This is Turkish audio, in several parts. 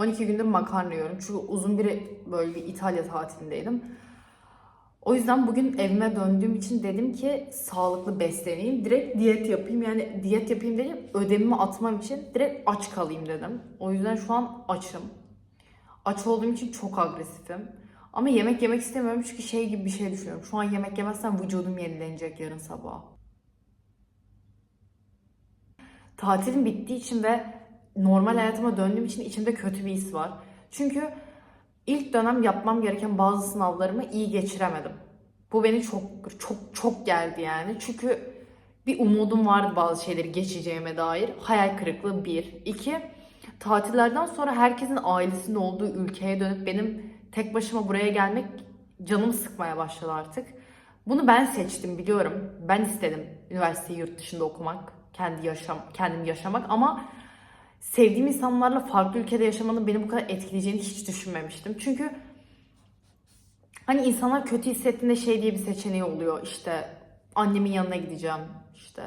12 gündür makarna yiyorum. Çünkü uzun bir böyle bir İtalya tatilindeydim. O yüzden bugün evime döndüğüm için dedim ki sağlıklı besleneyim. Direkt diyet yapayım. Yani diyet yapayım dedim. Ödevimi atmam için direkt aç kalayım dedim. O yüzden şu an açım. Aç olduğum için çok agresifim. Ama yemek yemek istemiyorum çünkü şey gibi bir şey düşünüyorum. Şu an yemek yemezsem vücudum yenilenecek yarın sabah. Tatilim bittiği için ve normal hayatıma döndüğüm için içimde kötü bir his var. Çünkü ilk dönem yapmam gereken bazı sınavlarımı iyi geçiremedim. Bu beni çok çok çok geldi yani. Çünkü bir umudum vardı bazı şeyleri geçeceğime dair. Hayal kırıklığı bir. İki, tatillerden sonra herkesin ailesinin olduğu ülkeye dönüp benim tek başıma buraya gelmek canımı sıkmaya başladı artık. Bunu ben seçtim biliyorum. Ben istedim üniversiteyi yurt dışında okumak, kendi yaşam, kendim yaşamak ama sevdiğim insanlarla farklı ülkede yaşamanın beni bu kadar etkileyeceğini hiç düşünmemiştim. Çünkü hani insanlar kötü hissettiğinde şey diye bir seçeneği oluyor. İşte annemin yanına gideceğim. işte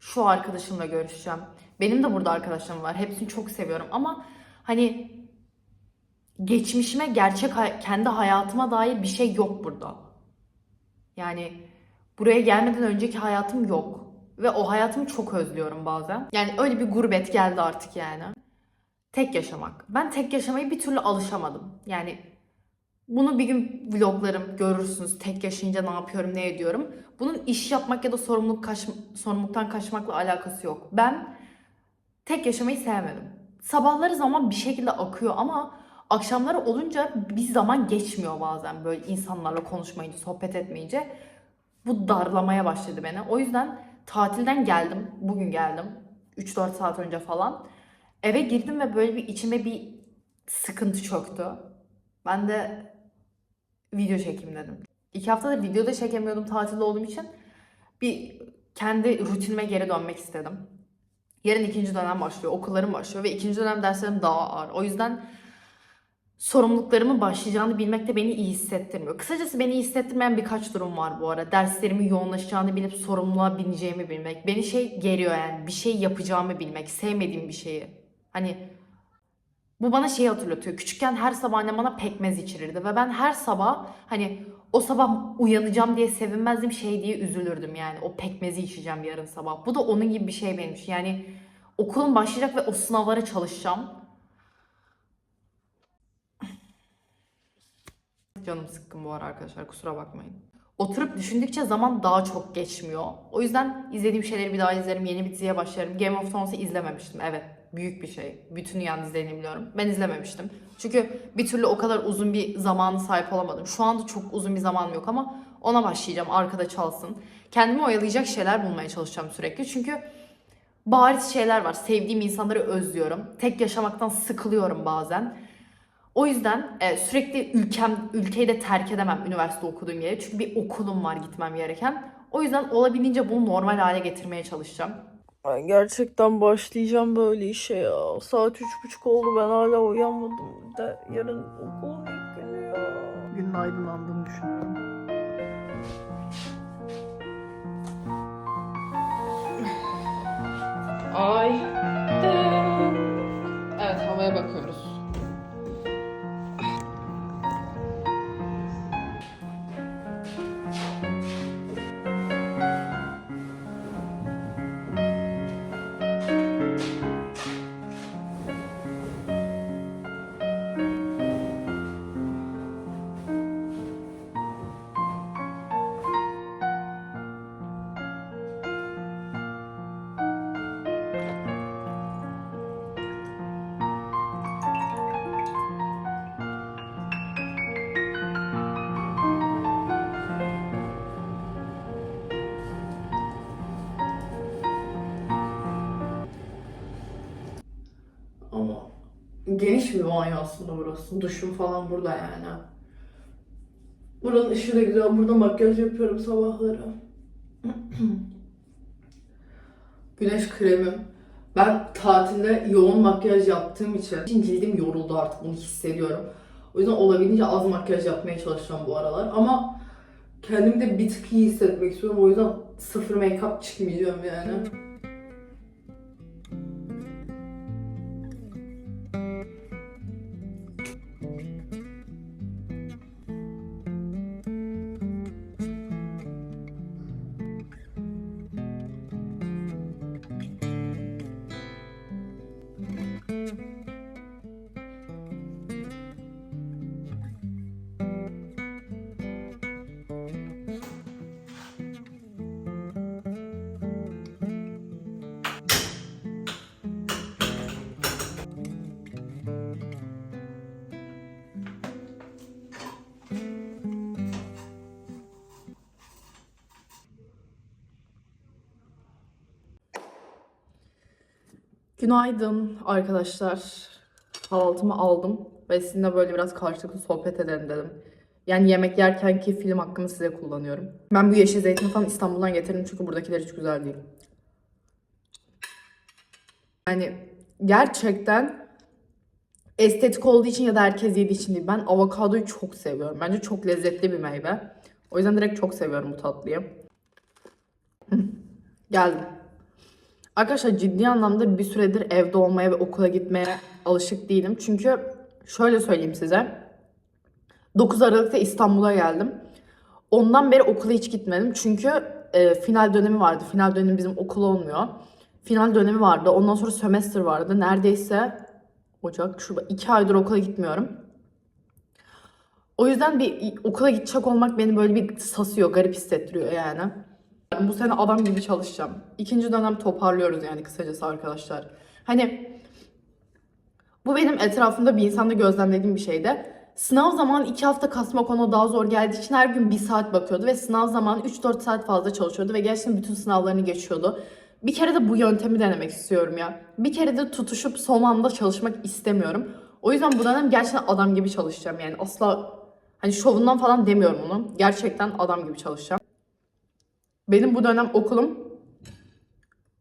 şu arkadaşımla görüşeceğim. Benim de burada arkadaşlarım var. Hepsini çok seviyorum ama hani geçmişime, gerçek kendi hayatıma dair bir şey yok burada. Yani buraya gelmeden önceki hayatım yok. Ve o hayatımı çok özlüyorum bazen. Yani öyle bir gurbet geldi artık yani. Tek yaşamak. Ben tek yaşamayı bir türlü alışamadım. Yani bunu bir gün vloglarım görürsünüz. Tek yaşayınca ne yapıyorum, ne ediyorum. Bunun iş yapmak ya da sorumluluk kaç, sorumluluktan kaçmakla alakası yok. Ben tek yaşamayı sevmedim. Sabahları zaman bir şekilde akıyor ama akşamları olunca bir zaman geçmiyor bazen böyle insanlarla konuşmayınca, sohbet etmeyince. Bu darlamaya başladı beni. O yüzden tatilden geldim. Bugün geldim. 3-4 saat önce falan. Eve girdim ve böyle bir içime bir sıkıntı çöktü. Ben de video çekeyim dedim. İki haftadır video da çekemiyordum tatilde olduğum için. Bir kendi rutinime geri dönmek istedim. Yarın ikinci dönem başlıyor, okullarım başlıyor ve ikinci dönem derslerim daha ağır. O yüzden sorumluluklarımın başlayacağını bilmek de beni iyi hissettirmiyor. Kısacası beni iyi hissettirmeyen birkaç durum var bu ara. Derslerimin yoğunlaşacağını bilip sorumluluğa bineceğimi bilmek. Beni şey geriyor yani bir şey yapacağımı bilmek. Sevmediğim bir şeyi. Hani bu bana şeyi hatırlatıyor. Küçükken her sabah annem bana pekmez içirirdi ve ben her sabah hani o sabah uyanacağım diye sevinmezdim şey diye üzülürdüm yani. O pekmezi içeceğim yarın sabah. Bu da onun gibi bir şey benim. Yani okulum başlayacak ve o sınavlara çalışacağım. Canım sıkkın bu ara arkadaşlar kusura bakmayın. Oturup düşündükçe zaman daha çok geçmiyor. O yüzden izlediğim şeyleri bir daha izlerim. Yeni bir diziye başlarım. Game of Thrones'u izlememiştim. Evet büyük bir şey. Bütün dünyanın izlediğini biliyorum. Ben izlememiştim. Çünkü bir türlü o kadar uzun bir zamanı sahip olamadım. Şu anda çok uzun bir zamanım yok ama ona başlayacağım. Arkada çalsın. Kendimi oyalayacak şeyler bulmaya çalışacağım sürekli. Çünkü bariz şeyler var. Sevdiğim insanları özlüyorum. Tek yaşamaktan sıkılıyorum bazen. O yüzden e, sürekli ülkem ülkeyi de terk edemem üniversite okuduğum yere. Çünkü bir okulum var gitmem gereken. O yüzden olabildiğince bunu normal hale getirmeye çalışacağım. Ben gerçekten başlayacağım böyle işe ya. Saat üç buçuk oldu ben hala uyanmadım. Bir De yarın okulun ilk günü ya. Günün aydınlandığını düşünüyorum. Ay. Evet havaya bakıyoruz. Geniş bir banyo aslında burası. Duşum falan burada yani. Buranın ışığı da güzel. Burada makyaj yapıyorum sabahları. Güneş kremim. Ben tatilde yoğun makyaj yaptığım için cildim yoruldu artık bunu hissediyorum. O yüzden olabildiğince az makyaj yapmaya çalışacağım bu aralar. Ama kendimi de bir tık iyi hissetmek istiyorum. O yüzden sıfır make-up çıkmayacağım yani. Günaydın arkadaşlar. Kahvaltımı aldım ve sizinle böyle biraz karşılıklı sohbet edelim dedim. Yani yemek yerkenki film hakkımı size kullanıyorum. Ben bu yeşil zeytini falan İstanbul'dan getirdim çünkü buradakiler hiç güzel değil. Yani gerçekten estetik olduğu için ya da herkes yediği için değil. Ben avokadoyu çok seviyorum. Bence çok lezzetli bir meyve. O yüzden direkt çok seviyorum bu tatlıyı. Geldim. Arkadaşlar ciddi anlamda bir süredir evde olmaya ve okula gitmeye alışık değilim. Çünkü şöyle söyleyeyim size. 9 Aralık'ta İstanbul'a geldim. Ondan beri okula hiç gitmedim. Çünkü e, final dönemi vardı. Final dönemi bizim okul olmuyor. Final dönemi vardı. Ondan sonra sömestr vardı. Neredeyse Ocak, Şubat. 2 aydır okula gitmiyorum. O yüzden bir okula gidecek olmak beni böyle bir sasıyor, garip hissettiriyor yani. Bu sene adam gibi çalışacağım. İkinci dönem toparlıyoruz yani kısacası arkadaşlar. Hani bu benim etrafımda bir insanda gözlemlediğim bir şeydi. Sınav zamanı 2 hafta kasmak ona daha zor geldiği için her gün 1 saat bakıyordu ve sınav zamanı 3-4 saat fazla çalışıyordu ve gerçekten bütün sınavlarını geçiyordu. Bir kere de bu yöntemi denemek istiyorum ya. Bir kere de tutuşup son anda çalışmak istemiyorum. O yüzden bu dönem gerçekten adam gibi çalışacağım yani asla hani şovundan falan demiyorum onu. Gerçekten adam gibi çalışacağım. Benim bu dönem okulum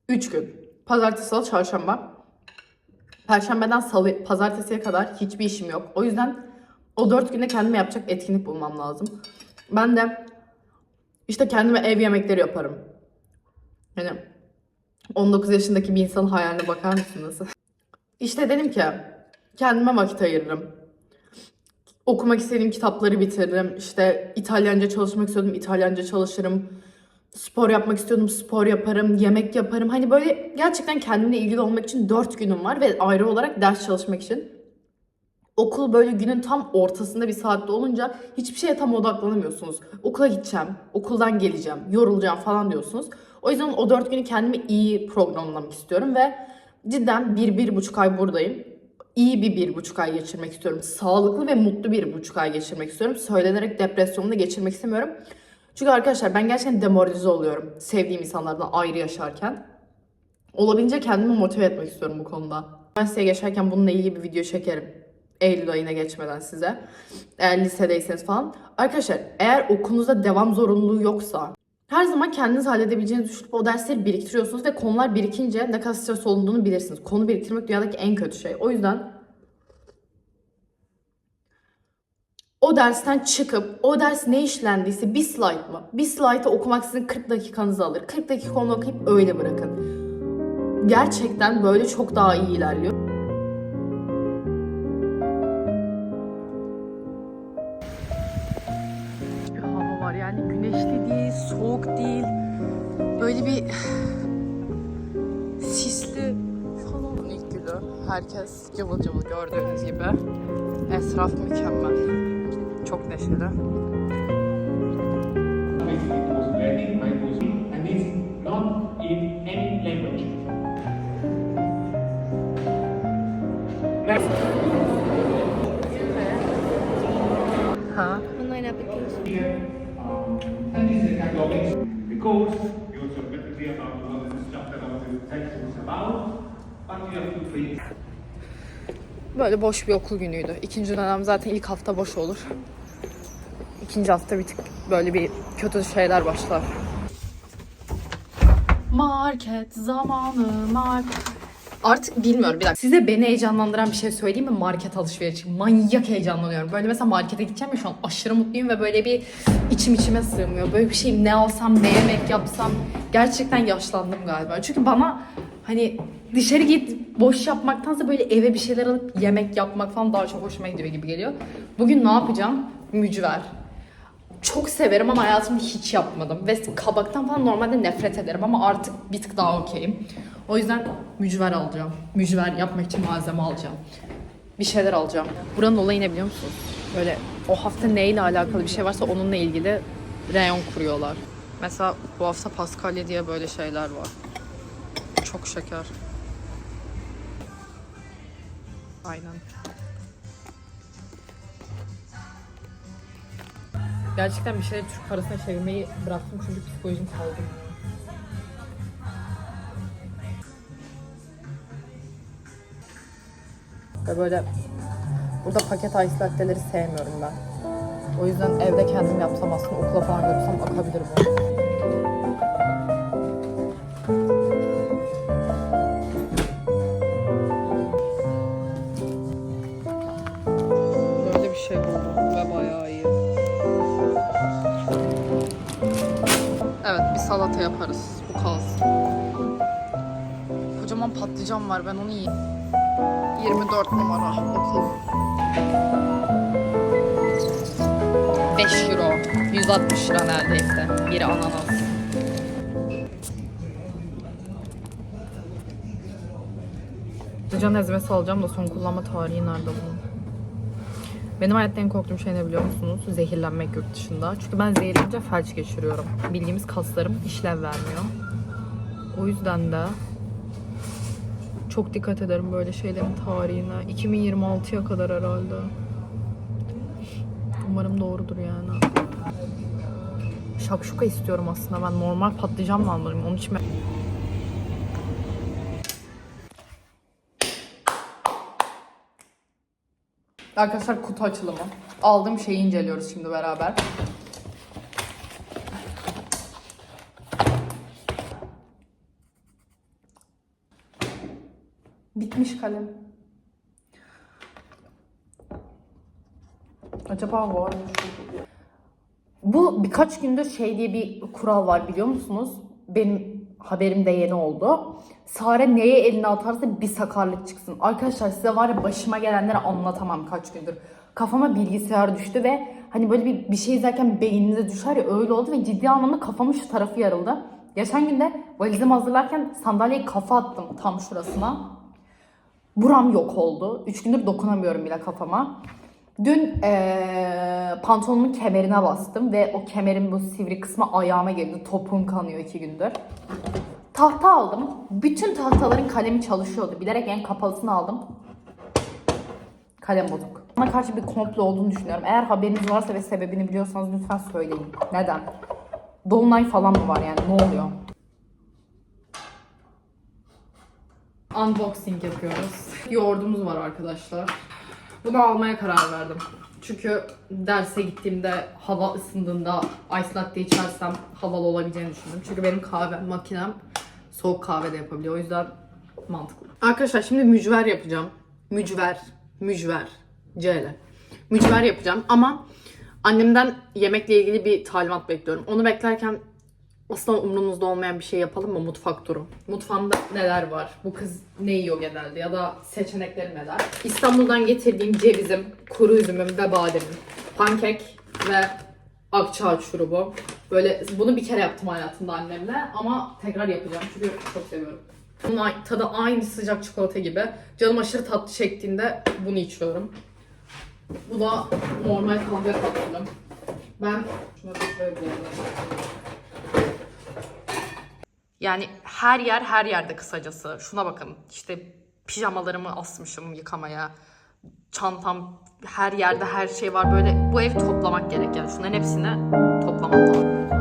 3 gün. Pazartesi, salı, çarşamba. Perşembeden salı, pazartesiye kadar hiçbir işim yok. O yüzden o 4 günde kendime yapacak etkinlik bulmam lazım. Ben de işte kendime ev yemekleri yaparım. Yani 19 yaşındaki bir insanın hayaline bakar mısınız? İşte dedim ki kendime vakit ayırırım. Okumak istediğim kitapları bitiririm. İşte İtalyanca çalışmak istiyordum, İtalyanca çalışırım. Spor yapmak istiyordum, spor yaparım, yemek yaparım. Hani böyle gerçekten kendimle ilgili olmak için 4 günüm var ve ayrı olarak ders çalışmak için. Okul böyle günün tam ortasında bir saatte olunca hiçbir şeye tam odaklanamıyorsunuz. Okula gideceğim, okuldan geleceğim, yorulacağım falan diyorsunuz. O yüzden o 4 günü kendimi iyi programlamak istiyorum ve cidden bir, bir buçuk ay buradayım. İyi bir bir buçuk ay geçirmek istiyorum. Sağlıklı ve mutlu bir buçuk ay geçirmek istiyorum. Söylenerek depresyonumu da geçirmek istemiyorum. Çünkü arkadaşlar ben gerçekten demoralize oluyorum. Sevdiğim insanlardan ayrı yaşarken. Olabildiğince kendimi motive etmek istiyorum bu konuda. Üniversiteye geçerken bununla ilgili bir video çekerim. Eylül ayına geçmeden size. Eğer lisedeyseniz falan. Arkadaşlar eğer okulunuzda devam zorunluluğu yoksa her zaman kendiniz halledebileceğinizi düşünüp o dersleri biriktiriyorsunuz ve konular birikince ne kadar stres olduğunu bilirsiniz. Konu biriktirmek dünyadaki en kötü şey. O yüzden o dersten çıkıp o ders ne işlendiyse bir slide mı? Bir slide'ı okumak sizin 40 dakikanızı alır. 40 dakika onu okuyup öyle bırakın. Gerçekten böyle çok daha iyi ilerliyor. bir hava var. Yani güneşli değil, soğuk değil. Böyle bir sisli falan ilk günü. Herkes cıvıl cıvıl gördüğünüz gibi. Etraf mükemmel. Çok neşeli. Was. Ha. Online application. Here, and this is a kind of mix because you also better about what the text is about, but you have to. Böyle boş bir okul günüydü. İkinci dönem zaten ilk hafta boş olur. İkinci hafta bir tık böyle bir kötü şeyler başlar. Market zamanı market. Artık bilmiyorum bir dakika. Size beni heyecanlandıran bir şey söyleyeyim mi? Market alışverişi. Manyak heyecanlanıyorum. Böyle mesela markete gideceğim ya şu an aşırı mutluyum ve böyle bir içim içime sığmıyor. Böyle bir şey ne alsam, ne yemek yapsam. Gerçekten yaşlandım galiba. Çünkü bana hani dışarı git boş yapmaktansa böyle eve bir şeyler alıp yemek yapmak falan daha çok hoşuma gidiyor gibi geliyor. Bugün ne yapacağım? Mücver. Çok severim ama hayatımda hiç yapmadım. Ve kabaktan falan normalde nefret ederim ama artık bir tık daha okeyim. O yüzden mücver alacağım. Mücver yapmak için malzeme alacağım. Bir şeyler alacağım. Buranın olayı ne biliyor musunuz? Böyle o hafta neyle alakalı bir şey varsa onunla ilgili reyon kuruyorlar. Mesela bu hafta Paskalya diye böyle şeyler var. Çok şeker. Aynen. Gerçekten bir şeyleri Türk parasına çevirmeyi bıraktım çünkü psikolojim kaldı. Ve böyle burada paket ice latte'leri sevmiyorum ben. O yüzden evde kendim yapsam aslında okula falan götürsem akabilir bu. Şey buldum ve bayağı iyi. Evet bir salata yaparız. Bu kalsın. Kocaman patlıcan var ben onu yiyeyim. 24 numara bakalım. 5 euro. 160 lira neredeyse. Biri ananas. Can ezmesi alacağım da son kullanma tarihi nerede bunun? Benim hayatta en korktuğum şey ne biliyor musunuz? Zehirlenmek yurt dışında. Çünkü ben zehirlenince felç geçiriyorum. Bildiğimiz kaslarım işlev vermiyor. O yüzden de çok dikkat ederim böyle şeylerin tarihine. 2026'ya kadar herhalde. Umarım doğrudur yani. Şakşuka istiyorum aslında ben. Normal patlıcan mı almalıyım? Onun için ben... Arkadaşlar kutu açılımı. Aldığım şeyi inceliyoruz şimdi beraber. Bitmiş kalem. Acaba var mı? Bu birkaç gündür şey diye bir kural var biliyor musunuz? Benim haberim de yeni oldu. Sare neye elini atarsa bir sakarlık çıksın. Arkadaşlar size var ya başıma gelenleri anlatamam kaç gündür. Kafama bilgisayar düştü ve hani böyle bir, bir şey izlerken beyninize düşer ya öyle oldu ve ciddi anlamda kafamın şu tarafı yarıldı. Geçen günde valizimi hazırlarken sandalyeye kafa attım tam şurasına. Buram yok oldu. Üç gündür dokunamıyorum bile kafama. Dün eee pantolonumun kemerine bastım ve o kemerin bu sivri kısmı ayağıma geldi. Topum kanıyor iki gündür. Tahta aldım. Bütün tahtaların kalemi çalışıyordu. Bilerek en kapalısını aldım. Kalem bozuk. Bana karşı bir komplo olduğunu düşünüyorum. Eğer haberiniz varsa ve sebebini biliyorsanız lütfen söyleyin. Neden? Dolunay falan mı var yani? Ne oluyor? Unboxing yapıyoruz. Yoğurdumuz var arkadaşlar. Bunu almaya karar verdim. Çünkü derse gittiğimde hava ısındığında ice latte içersem havalı olabileceğini düşündüm. Çünkü benim kahve makinem soğuk kahve de yapabiliyor. O yüzden mantıklı. Arkadaşlar şimdi mücver yapacağım. Mücver. Mücver. C ile. Mücver yapacağım ama annemden yemekle ilgili bir talimat bekliyorum. Onu beklerken aslında umurunuzda olmayan bir şey yapalım mı? Mutfak turu. Mutfağımda neler var? Bu kız ne yiyor genelde? Ya da seçenekleri neler? İstanbul'dan getirdiğim cevizim, kuru üzümüm ve bademim. Pankek ve akçaağaç şurubu. Böyle bunu bir kere yaptım hayatımda annemle ama tekrar yapacağım çünkü çok seviyorum. Bunun tadı aynı sıcak çikolata gibi. Canım aşırı tatlı çektiğinde bunu içiyorum. Bu da normal kahve tatlım. Ben şuna bir yani her yer her yerde kısacası. Şuna bakın işte pijamalarımı asmışım yıkamaya. Çantam her yerde her şey var. Böyle bu evi toplamak gerek yani. Şunların hepsini toplamak lazım.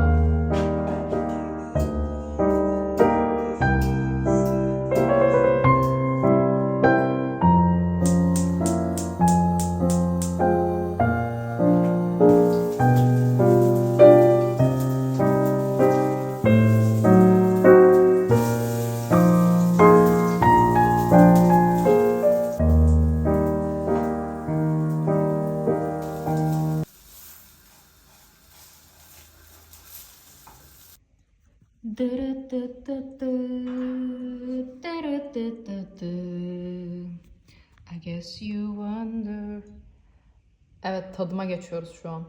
Tadıma geçiyoruz şu an.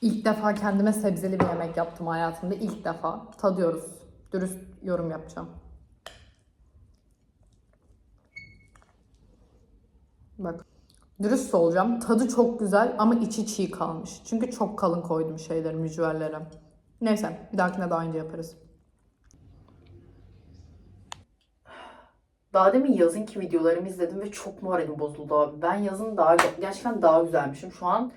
İlk defa kendime sebzeli bir yemek yaptım hayatımda. İlk defa. Tadıyoruz. Dürüst yorum yapacağım. Bak. Dürüst olacağım. Tadı çok güzel ama içi çiğ kalmış. Çünkü çok kalın koydum şeyleri, mücverleri. Neyse bir dahakine daha önce yaparız. Daha demin yazınki videolarımı izledim ve çok moralim bozuldu abi. Ben yazın daha gerçekten daha güzelmişim. Şu an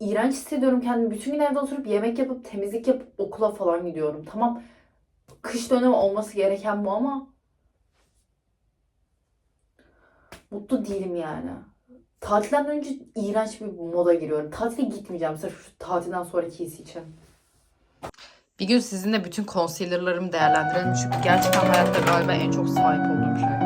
iğrenç hissediyorum kendimi. Bütün gün evde oturup yemek yapıp temizlik yapıp okula falan gidiyorum. Tamam kış dönemi olması gereken bu ama Mutlu değilim yani. Tatilden önce iğrenç bir moda giriyorum. Tatile gitmeyeceğim sırf şu tatilden sonraki his için. Bir gün sizinle bütün concealer'larımı değerlendirelim. Çünkü gerçekten hayatta galiba en çok sahip olduğum şey.